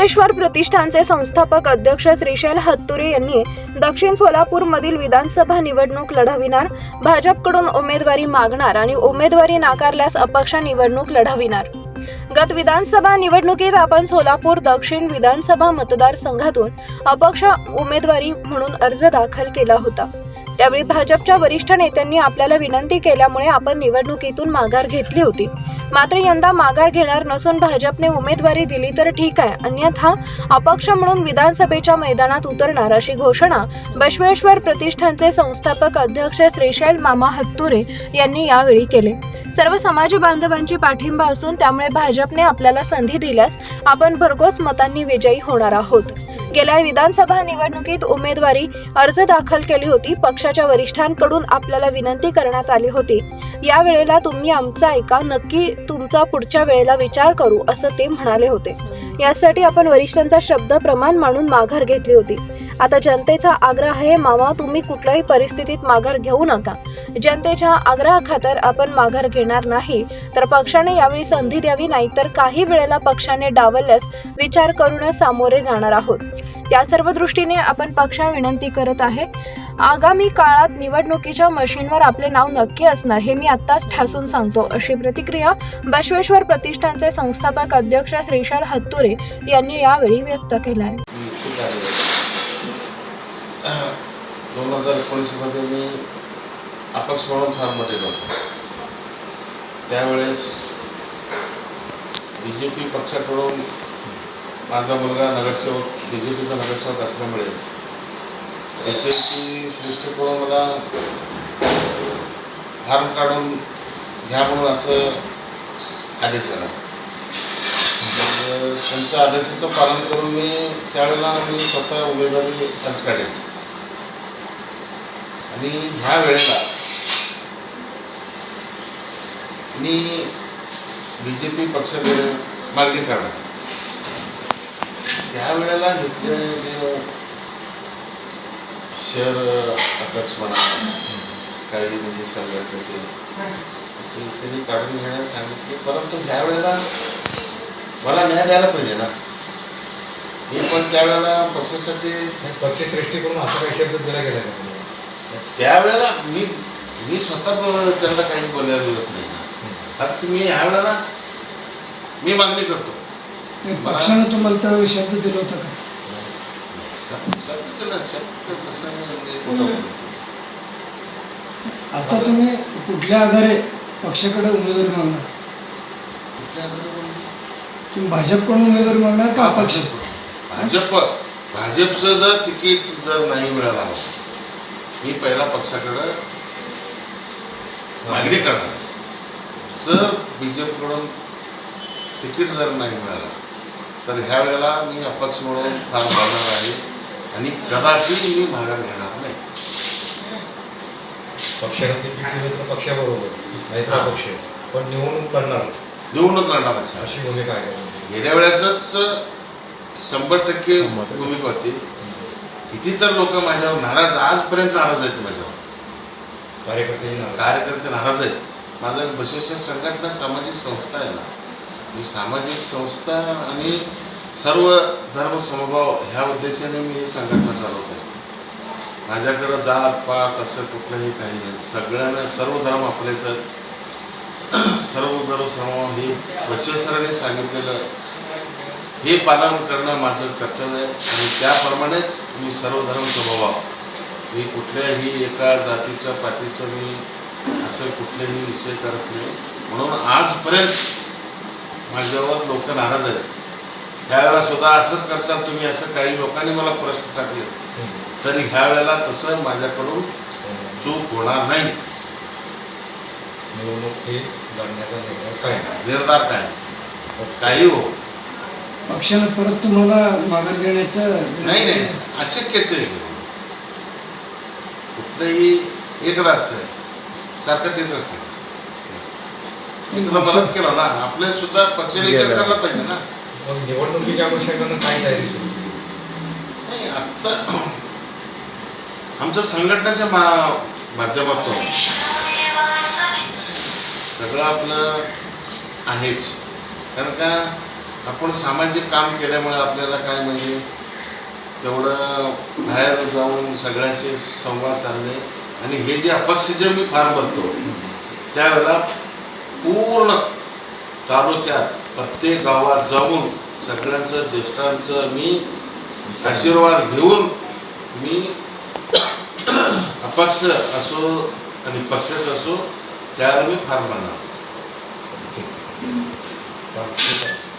विश्वेश्वर प्रतिष्ठानचे संस्थापक अध्यक्ष श्रीशैल हत्तुरे यांनी दक्षिण सोलापूरमधील विधानसभा निवडणूक लढविणार भाजपकडून उमेदवारी मागणार आणि उमेदवारी नाकारल्यास अपक्ष निवडणूक लढविणार. गत विधानसभा निवडणुकीत आपण सोलापूर दक्षिण विधानसभा मतदारसंघातून अपक्ष उमेदवारी म्हणून अर्ज दाखल केला होता. त्यावेळी भाजपच्या वरिष्ठ नेत्यांनी आपल्याला विनंती केल्यामुळे आपण निवडणुकीतून माघार घेतली होती. मात्र यंदा माघार घेणार नसून भाजपने उमेदवारी दिली तर ठीक आहे. अन्यथा अपक्ष म्हणून विधानसभेच्या मैदानात उतरणार अशी घोषणा बसवेश्वर प्रतिष्ठानचे संस्थापक अध्यक्ष श्रीशैल मामा हत्तुरे यांनी यावेळी केले. सर्व समाज बांधवांची पाठिंबा असून त्यामुळे भाजपने आपल्याला संधी दिल्यास आपण भरघोस मतांनी विजयी होणार आहोत. गेल्या विधानसभा निवडणुकीत उमेदवारी अर्ज दाखल केली होती. पक्ष पक्षाच्या वरिष्ठांकडून आपल्याला विनंती करण्यात आली होती. या वेळेला तुम्ही आमचा ऐका नक्की तुमचा पुढच्या वेळेला विचार करू असं ते म्हणाले होते. यासाठी आपण वरिष्ठांचा शब्द प्रमाण मानून माघार घेतली होती. आता जनतेचा आग्रह आहे मामा तुम्ही कुठल्याही परिस्थितीत माघार घेऊ नका. जनतेच्या आग्रहाखातर आपण माघार घेणार नाही. तर पक्षाने यावेळी संधी द्यावी नाही तर काही वेळेला पक्षाने डावलल्यास विचार करूनच सामोरे जाणार आहोत. त्या सर्व दृष्टीने आपण पक्षा विनंती करत आहे. आगामी काळात निवडणुकीच्या मशीनवर आपले नाव नक्की असणार हे मी आत्ताच ठासून सांगतो. अशी प्रतिक्रिया बसवेश्वर प्रतिष्ठानचे संस्थापक अध्यक्ष श्रीशाल हत्तुरे यांनी यावेळी व्यक्त केला आहे दोन हजार एकोणीसमध्ये मी अपक्ष म्हणून फार्ममध्ये नव्हतो. त्यावेळेस बी जे पी पक्षाकडून माझा मुलगा नगरसेवक बी जे पीचा नगरसेवक असल्यामुळे त्याची श्रेष्ठकडून मला फार्म काढून घ्या म्हणून असं आदेश झाला. मग त्यांच्या आदेशाचं पालन करून मी त्यावेळेला मी स्वतः उमेदवारी अर्ज काढेल. आणि ह्या वेळेला मी बी जे पी पक्षाकडे मागणी करणार. त्यावेळेला घेतले शहर अध्यक्ष म्हणा काही म्हणजे संघटनेचे असे त्यांनी काढून घेण्यास सांगितले. परंतु ह्या वेळेला मला न्याय द्यायला पाहिजे ना. मी पण त्यावेळेला पक्षासाठी पक्षश्रेष्ठीकडून असा काही शब्द दिला गेला? त्यावेळेला मी मी स्वतः त्यांना काही बोलायलाच नाही. फक्त मी ह्या वेळेला मी मागणी करतो. पक्षानं तुम्हाला त्यावेळी शब्द दिला होता का? शब्द शब्द शब्द तसं मी आता तुम्ही कुठल्या आधारे पक्षाकडे उमेदवार मागणार? कुठल्या आधारे तुम्ही भाजपकडून उमेदवार मागणार का अपक्ष? भाजप भाजपचं जर तिकीट जर नाही मिळालं मी पहिला पक्षाकडं मागणी करणार. जर बीजेपीकडून तिकीट जर नाही मिळालं तर ह्या वेळेला मी अपक्ष म्हणून फार भरणार आहे. आणि कदापि मी माघार घेणार नाही. पक्षाने तिकीट दिलं तर पक्षाबरोबर. नाही तर हा. अपक्ष. पण निवडणूक लढणार निवडणूक आहे. अशी भूमिका आहे? गेल्या वेळेसच शंभर टक्के भूमिका होती. किती तर लोक माझ्यावर नाराज आजपर्यंत नाराज आहेत माझ्यावर. कार्यकर्ते नाराज. कार्यकर्ते नाराज आहेत. माझं बसवेश्वर संघटना सामाजिक संस्था आहे ना. मी सामाजिक संस्था आणि सर्व धर्म समभाव ह्या उद्देशाने मी ही संघटना चालवत असतो. माझ्याकडं जात पात असं कुठलंही काही नाही. सगळ्यांना सर्व धर्म आपल्याचं सर्व धर्म समभाव हे बसवेश्वरांनी सांगितलेलं हे पालन करणं माझं कर्तव्य आहे. आणि त्याप्रमाणेच मी सर्व धर्म स्वभाव मी कुठल्याही एका जातीच्या पातीचं मी असं कुठलेही विषय करत नाही. म्हणून आजपर्यंत माझ्यावर लोक नाराज आहेत. त्यावेळेला सुद्धा असंच करसाल तुम्ही असं काही लोकांनी मला प्रश्न टाकले. तरी ह्या वेळेला तसं माझ्याकडून. चूक होणार नाही. ही निर्धार काय? काही हो. पक्षानं परत तुम्हाला माघार घेण्याचं नाही नाही. अशक्यच आहे. कुठलंही एकदा असतं सारखं तेच असतं तुला मदत केलं ना आपल्या सुद्धा पक्षाने विचार करायला पाहिजे ना. मग निवडणुकीच्या अनुषंगानं काय तयारी सुरू? नाही आत्ता आमच्या संघटनेच्या मा माध्यमातून सगळं आपलं आहेच कारण का आपण सामाजिक काम केल्यामुळे आपल्याला काय म्हणजे तेवढं बाहेर जाऊन सगळ्यांशी संवाद साधणे आणि हे जे अपक्ष जे मी फार भरतो त्यावेळेला पूर्ण तालुक्यात प्रत्येक गावात जाऊन सगळ्यांचं ज्येष्ठांचं मी आशीर्वाद घेऊन मी अपक्ष असो आणि पक्षच असो त्याला मी फार म्हणणार ठीक आहे.